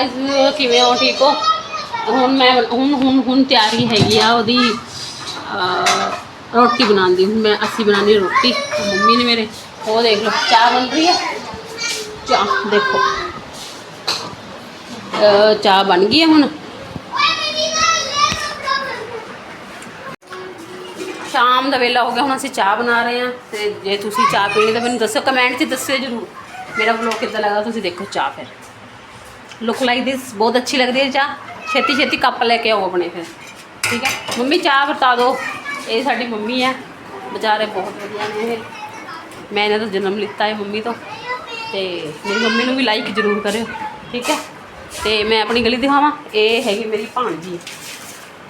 Guys ਕਿਵੇਂ ਹੋ? ਠੀਕ ਹੋ? ਹੁਣ ਮੈਂ ਹੁਣ ਹੁਣ ਹੁਣ ਤਿਆਰੀ ਹੈਗੀ ਆ ਉਹਦੀ ਰੋਟੀ ਬਣਾਉਣ ਦੀ। ਹੁਣ ਮੈਂ ਅਸੀਂ ਬਣਾਉਣੀ ਰੋਟੀ, ਮੰਮੀ ਨੇ ਮੇਰੇ। ਉਹ ਦੇਖ ਲਓ, ਚਾਹ ਬਣ ਰਹੀ ਹੈ ਚਾਹ, ਦੇਖੋ। ਚਾਹ ਬਣ ਗਈ ਹੈ ਹੁਣ। ਸ਼ਾਮ ਦਾ ਵੇਲਾ ਹੋ ਗਿਆ, ਹੁਣ ਅਸੀਂ ਚਾਹ ਬਣਾ ਰਹੇ ਹਾਂ ਤੇ ਜੇ ਤੁਸੀਂ ਚਾਹ ਪੀਣੀ ਤਾਂ ਮੈਨੂੰ ਦੱਸੋ, ਕਮੈਂਟ 'ਚ ਦੱਸਿਓ ਜਰੂਰ। ਮੇਰਾ ਵਲੋਗ ਕਿੱਦਾਂ ਲੱਗਾ, ਤੁਸੀਂ ਦੇਖੋ ਚਾਹ ਫਿਰ। ਲੁੱਕ ਲਾਈਕ ਦਿਸ ਬਹੁਤ ਅੱਛੀ ਲੱਗਦੀ ਹੈ। ਚਾਹ ਛੇਤੀ ਛੇਤੀ ਕੱਪ ਲੈ ਕੇ ਆਓ ਆਪਣੇ ਫਿਰ। ਠੀਕ ਹੈ? ਮੰਮੀ, ਚਾਹ ਵਰਤਾ ਦਿਓ। ਇਹ ਸਾਡੀ ਮੰਮੀ ਹੈ। ਵਿਚਾਰੇ ਬਹੁਤ ਵਧੀਆ ਨੇ ਇਹ। ਮੈਂ ਇਹਨਾਂ ਦਾ ਜਨਮ ਲਿੱਤਾ ਹੈ ਮੰਮੀ ਤੋਂ। ਤੇ ਮੇਰੀ ਮੰਮੀ ਨੂੰ ਵੀ ਲਾਈਕ ਜ਼ਰੂਰ ਕਰਿਓ। ਠੀਕ ਹੈ? ਤੇ ਮੈਂ ਆਪਣੀ ਗਲੀ ਦਿਖਾਵਾਂ। ਇਹ ਹੈਗੀ ਮੇਰੀ ਭਾਣਜੀ।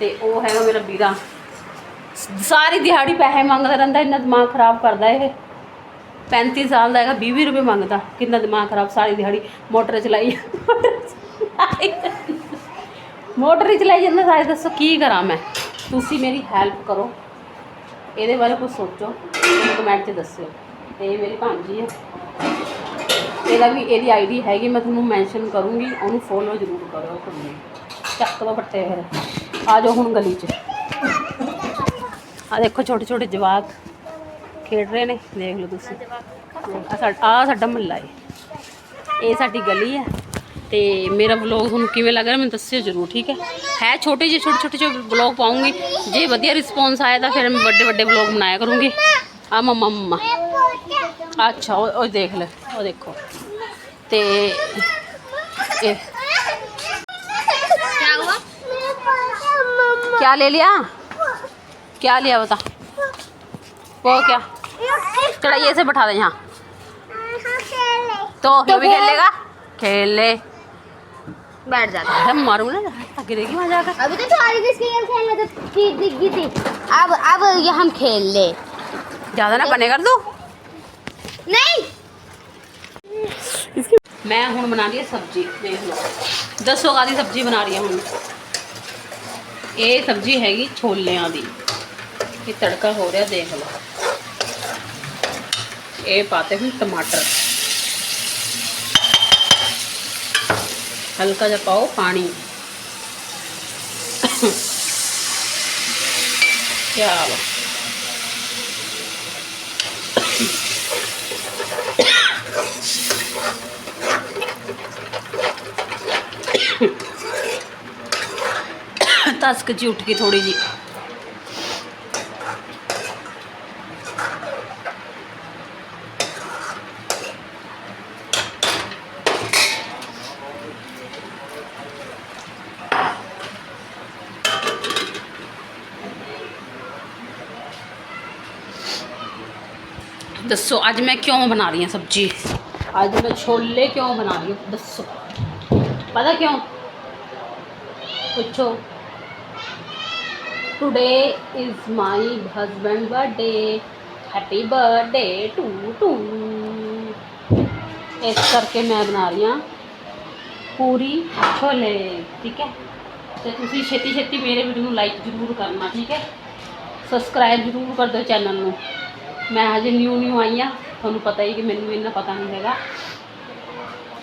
ਤੇ ਉਹ ਹੈਗਾ ਮੇਰਾ ਵੀਰਾ। ਸਾਰੀ ਦਿਹਾੜੀ ਪੈਸੇ ਮੰਗਦਾ ਰਹਿੰਦਾ। ਇੰਨਾ ਦਿਮਾਗ ਖਰਾਬ ਕਰਦਾ ਇਹ। 35 ਸਾਲ ਦਾ ਹੈਗਾ 20 20 ਰੁਪਏ ਮੰਗਦਾ। ਕਿੰਨਾ ਦਿਮਾਗ ਖਰਾਬ ਸਾਰੀ ਦਿਹਾੜੀ ਮੋਟਰ ਚਲਾਈ। ਮੋਟਰ ਚਲਾਈ ਜਾਂਦਾ ਸਾਰੇ ਦੱਸੋ ਕੀ ਕਰਾਂ ਮੈਂ? ਤੁਸੀਂ ਮੇਰੀ ਹੈਲਪ ਕਰੋ। ਇਹਦੇ ਬਾਰੇ ਕੁਝ ਸੋਚੋ ਕਮੈਂਟ 'ਚ ਦੱਸਿਓ। ਤੇ ਇਹ ਮੇਰੀ ਭਾਂਜੀ ਹੈ। ਇਹਦਾ ਵੀ, ਇਹਦੀ ਆਈਡੀ ਹੈਗੀ, ਮੈਂ ਤੁਹਾਨੂੰ ਮੈਂਸ਼ਨ ਕਰੂੰਗੀ, ਉਹਨੂੰ ਫੋਲੋ ਜ਼ਰੂਰ ਕਰੋ ਕੁੜੀ ਚੱਕ ਲਓ ਫੱਟੇ ਫਿਰ। ਆ ਜਾਓ ਹੁਣ ਗਲੀ 'ਚ। ਆ ਦੇਖੋ ਛੋਟੇ ਛੋਟੇ ਜਵਾਕ। ਖੇਡ ਰਹੇ ਨੇ ਦੇਖ ਲਓ ਤੁਸੀਂ ਆ ਸਾਡਾ ਆ ਸਾਡਾ ਮਹੱਲਾ ਹੈ ਇਹ ਸਾਡੀ ਗਲੀ ਹੈ ਤੇ ਮੇਰਾ ਵਲੌਗ ਤੁਹਾਨੂੰ ਕਿਵੇਂ ਲੱਗ ਰਿਹਾ ਮੈਨੂੰ ਦੱਸਿਓ ਜ਼ਰੂਰ ਠੀਕ ਹੈ ਹੈ ਛੋਟੇ ਜਿਹੇ ਛੋਟੇ ਛੋਟੇ ਜਿਹੇ ਵਲੌਗ ਪਾਉਂਗੀ ਜੇ ਵਧੀਆ ਰਿਸਪੌਂਸ ਆਇਆ ਤਾਂ ਫਿਰ ਮੈਂ ਵੱਡੇ ਵੱਡੇ ਵਲੌਗ ਬਣਾਇਆ ਕਰੂੰਗੀ ਆ ਮੰਮਾ ਮੰਮਾ ਅੱਛਾ ਉਹ ਉਹ ਦੇਖ ਲੈ ਉਹ ਦੇਖੋ ਤੇ ਇਹ क्या हुआ क्या ले लिया क्या लिया बता वो क्या चला ये से बैठा दे यहाँ। तो, तो ये भी खेलेगा? खेल। ले बैठ जाता है मारू ना गिरेगी जाकर। अभी तो सारी किसके खेल खेल थी। अब अब ये हम खेल ले। ज़्यादा ना बने कर दो। नहीं। मैं बना रही सब्ज़ी देख लो। सब्ज़ी बना रही हूँ ये सब्ज़ी हैगी छोलियाँ ये तड़का हो रहा देख लो। ਪਾਤੇ ਹੁਣ ਟਮਾਟਰ ਹਲਕਾ ਜਿਹਾ ਪਾਓ ਪਾਣੀ ਚਲੋ ਤਸਕ ਜੀ ਉੱਠ ਗਈ ਥੋੜੀ ਜੀ ਦੱਸੋ ਅੱਜ ਮੈਂ ਕਿਉਂ ਬਣਾ ਰਹੀ ਹਾਂ ਸਬਜੀ ਅੱਜ ਮੈਂ ਛੋਲੇ ਕਿਉਂ ਬਣਾ ਰਹੀ ਹਾਂ ਦੱਸੋ ਪਤਾ ਕਿਉਂ ਪੁੱਛੋ today is my husband birthday happy birthday to to ਇਸ ਕਰਕੇ ਮੈਂ ਬਣਾ ਰਹੀ ਹਾਂ ਪੂਰੀ ਛੋਲੇ ਠੀਕ ਹੈ ਤੇ ਤੁਸੀਂ ਛੇਤੀ ਛੇਤੀ ਮੇਰੇ ਵੀਡੀਓ ਨੂੰ ਲਾਈਕ ਜ਼ਰੂਰ ਕਰਨਾ ਠੀਕ ਹੈ ਸਬਸਕ੍ਰਾਈਬ ਜ਼ਰੂਰ ਕਰ ਦਿਓ ਚੈਨਲ ਨੂੰ ਮੈਂ ਹਜੇ ਨਿਊ ਨਿਊ ਆਈ ਹਾਂ ਤੁਹਾਨੂੰ ਪਤਾ ਹੀ ਕਿ ਮੈਨੂੰ ਇੰਨਾ ਪਤਾ ਨਹੀਂ ਹੈਗਾ।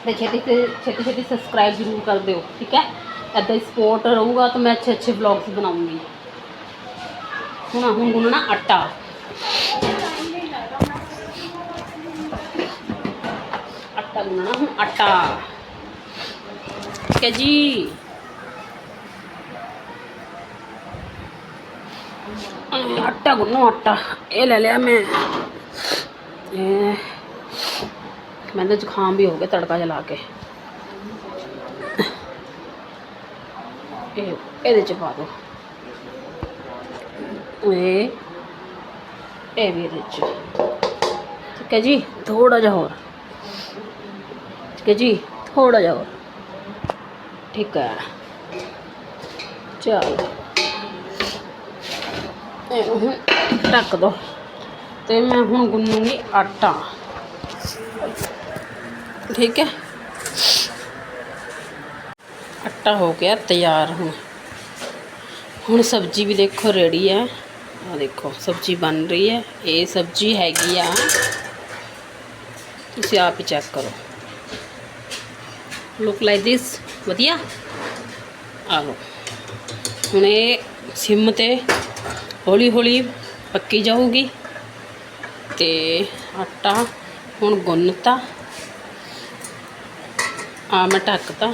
ਤੇ ਛੇਤੀ ਤੇ ਛੇਤੀ ਛੇਤੀ ਸਬਸਕ੍ਰਾਈਬ ਜ਼ਰੂਰ ਕਰ ਦਿਓ, ਠੀਕ ਹੈ? ਐਦਾਂ ਹੀ ਸਪੋਰਟ ਰਹੂਗਾ ਤਾਂ ਮੈਂ ਅੱਛੇ ਅੱਛੇ ਵਲੌਗਸ ਬਣਾਉਂਗੀ। ਹੁਣ ਹੁਣ ਗੁੰਨਣਾ ਆਟਾ। ਆਟਾ ਗੁੰਨਣਾ ਹੁਣ ਆਟਾ। ਠੀਕ ਹੈ ਜੀ। ਆਟਾ ਗੁੰਨੋ ਆਟਾ ਇਹ ਲੈ ਲਿਆ ਮੈਂ ਇਹ ਮੈਨੂੰ ਜ਼ੁਕਾਮ ਵੀ ਹੋ ਗਿਆ ਤੜਕਾ ਜਲਾ ਕੇ ਇਹ ਇਹਦੇ ਚ ਪਾ ਦਿਓ ਇਹ ਇਹ ਵੀ ਇਹਦੇ ਚ ਠੀਕ ਹੈ ਜੀ ਥੋੜਾ ਜਿਹਾ ਹੋਰ ਠੀਕ ਹੈ ਜੀ ਥੋੜਾ ਜਿਹਾ ਹੋਰ ਠੀਕ ਹੈ ਚਲ ਇਹਨੂੰ ਹੁਣ ਢੱਕ ਦੋ। ਤੇ ਮੈਂ ਹੁਣ ਗੁੰਨੂਗੀ ਆਟਾ। ਠੀਕ ਹੈ? ਆਟਾ ਹੋ ਗਿਆ ਤਿਆਰ ਹੁਣ। ਹੁਣ ਸਬਜ਼ੀ ਵੀ ਦੇਖੋ ਰੈਡੀ ਹੈ। ਆ ਦੇਖੋ, ਸਬਜ਼ੀ ਬਣ ਰਹੀ ਹੈ। ਇਹ ਸਬਜ਼ੀ ਹੈਗੀ ਆ। ਤੁਸੀਂ ਆਪ ਹੀ ਚੈੱਕ ਕਰੋ। ਲੁੱਕ ਲਾਈਕ ਦਿਸ ਵਧੀਆ? ਆ ਲਓ। ਹੁਣ ਇਹ ਸਿਮ ਤੇ ਹੌਲੀ ਹੌਲੀ ਪੱਕੀ ਜਾਊਗੀ। ਤੇ ਆਟਾ ਹੁਣ ਗੁੰਨਤਾ। ਆ ਮੈਂ ਢੱਕਤਾ।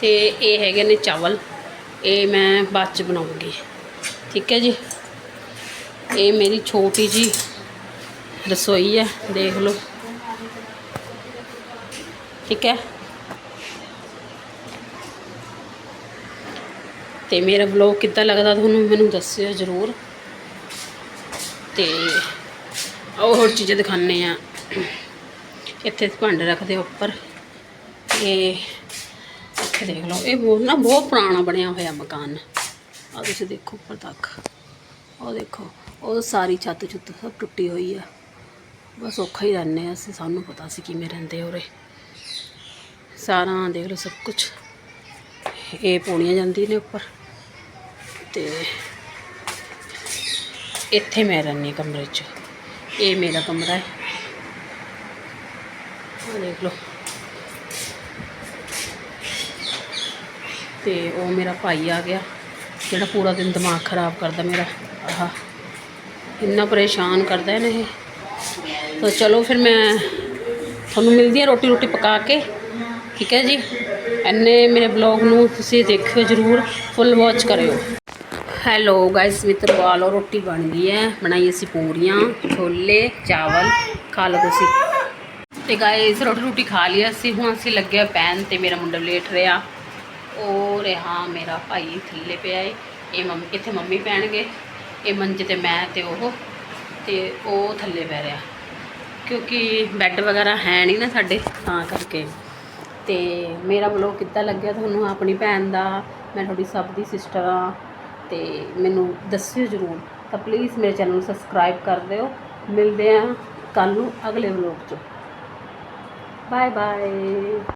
ਤੇ ਇਹ ਹੈਗੇ ਨੇ ਚਾਵਲ। ਇਹ ਮੈਂ ਬਾਅਦ ਚ ਬਣਾਉਂਗੀ। ਠੀਕ ਹੈ ਜੀ? ਇਹ ਮੇਰੀ ਛੋਟੀ ਜੀ ਰਸੋਈ ਹੈ, ਦੇਖ ਲਓ। ਠੀਕ ਹੈ? ਤੇ ਮੇਰਾ ਵਲੌਗ ਕਿੱਦਾਂ ਲੱਗਦਾ ਤੁਹਾਨੂੰ ਮੈਨੂੰ ਦੱਸਿਓ ਜ਼ਰੂਰ। ਤੇ ਉਹ ਹੋਰ ਚੀਜ਼ਾਂ ਦਿਖਾਣੇ ਆ ਇੱਥੇ ਭਾਂਡੇ ਰੱਖਦੇ ਆ ਉੱਪਰ। ਇਹ ਇੱਥੇ ਦੇਖ ਲਓ, ਇਹ ਬਹੁਤ ਨਾ ਬਹੁਤ ਪੁਰਾਣਾ ਬਣਿਆ ਹੋਇਆ ਮਕਾਨ। ਆ ਤੁਸੀਂ ਦੇਖੋ ਉੱਪਰ ਤੱਕ। ਉਹ ਦੇਖੋ, ਉਹ ਸਾਰੀ ਛੱਤ ਛੁੱਤ ਸਭ ਟੁੱਟੀ ਹੋਈ ਆ। ਬਸ ਔਖਾ ਹੀ ਰਹਿੰਦੇ ਹਾਂ ਅਸੀਂ, ਸਾਨੂੰ ਪਤਾ ਸੀ ਕਿਵੇਂ ਰਹਿੰਦੇ ਉਰੇ। ਸਾਰਾ ਦੇਖ ਲਓ ਸਭ ਕੁਝ ਇਹ ਪੌੜੀਆਂ ਜਾਂਦੀ ਨੇ ਉੱਪਰ। ਤੇ ਇੱਥੇ ਮੈਂ ਰਹਿੰਦੀ ਕਮਰੇ 'ਚ। ਇਹ ਮੇਰਾ ਕਮਰਾ ਹੈ। ਆਹ ਦੇਖ ਲਓ। ਤੇ ਉਹ ਮੇਰਾ ਭਾਈ ਆ ਗਿਆ, ਜਿਹੜਾ ਪੂਰਾ ਦਿਨ ਦਿਮਾਗ ਖਰਾਬ ਕਰਦਾ ਮੇਰਾ। ਆਹ, ਇੰਨਾ ਪਰੇਸ਼ਾਨ ਕਰਦਾ ਹੈ ਨਾ ਇਹ। ਤਾਂ ਚਲੋ ਫਿਰ ਮੈਂ ਤੁਹਾਨੂੰ ਮਿਲਦੀ ਹੈ ਰੋਟੀ ਰੋਟੀ ਪਕਾ ਕੇ। ਠੀਕ ਹੈ ਜੀ? ਐਨੇ ਮੇਰੇ ਬਲੌਗ ਨੂੰ ਤੁਸੀਂ ਦੇਖਿਓ ਜ਼ਰੂਰ, ਫੁੱਲ ਵਾਚ ਕਰਿਓ। ਹੈਲੋ ਗਾਇਸ ਮਿੱਤਰੋ ਆ ਲਓ ਰੋਟੀ ਬਣ ਗਈ ਹੈ। ਬਣਾਈ ਅਸੀਂ ਪੂਰੀਆਂ, ਛੋਲੇ, ਚਾਵਲ, ਖਾ ਲਓ ਤੁਸੀਂ। ਤੇ ਗਾਇਸ ਰੋਟੀ ਰੋਟੀ ਖਾ ਲਈ ਅਸੀਂ। ਹੁਣ ਅਸੀਂ ਲੱਗਿਆ ਪੈਨ ਤੇ ਮੇਰਾ ਮੁੰਡਾ ਲੇਟ ਰਿਹਾ। ਉਹ ਰਿਹਾ ਮੇਰਾ ਭਾਈ ਥੱਲੇ ਪਿਆ ਏ। ਇਹ ਮੰਮੀ ਕਿੱਥੇ ਮੰਮੀ ਪੈਣਗੇ। ਇਹ ਮੰਜੇ ਤੇ ਮੈਂ ਤੇ ਉਹ। ਤੇ ਉਹ ਥੱਲੇ ਪੈ ਰਿਹਾ। ਕਿਉਂਕਿ ਬੈੱਡ ਵਗੈਰਾ ਹੈ ਨਹੀਂ ਨਾ ਸਾਡੇ, ਤਾਂ ਕਰਕੇ। ਤੇ ਮੇਰਾ ਵਲੋਗ ਕਿੱਦਾਂ ਲੱਗਿਆ ਤੁਹਾਨੂੰ? ਆਪਣੀ ਭੈਣ ਦਾ, ਮੈਂ ਤੁਹਾਡੀ ਸਭ ਦੀ ਸਿਸਟਰ ਆ ਤੇ ਮੈਨੂੰ ਦੱਸਿਓ ਜ਼ਰੂਰ। ਤਾਂ ਪਲੀਜ਼ ਮੇਰੇ ਚੈਨਲ ਨੂੰ ਸਬਸਕ੍ਰਾਈਬ ਕਰ ਦਿਓ। ਮਿਲਦੇ ਆ ਕੱਲ ਨੂੰ ਅਗਲੇ ਵਲੋਗ 'ਚ। Bye bye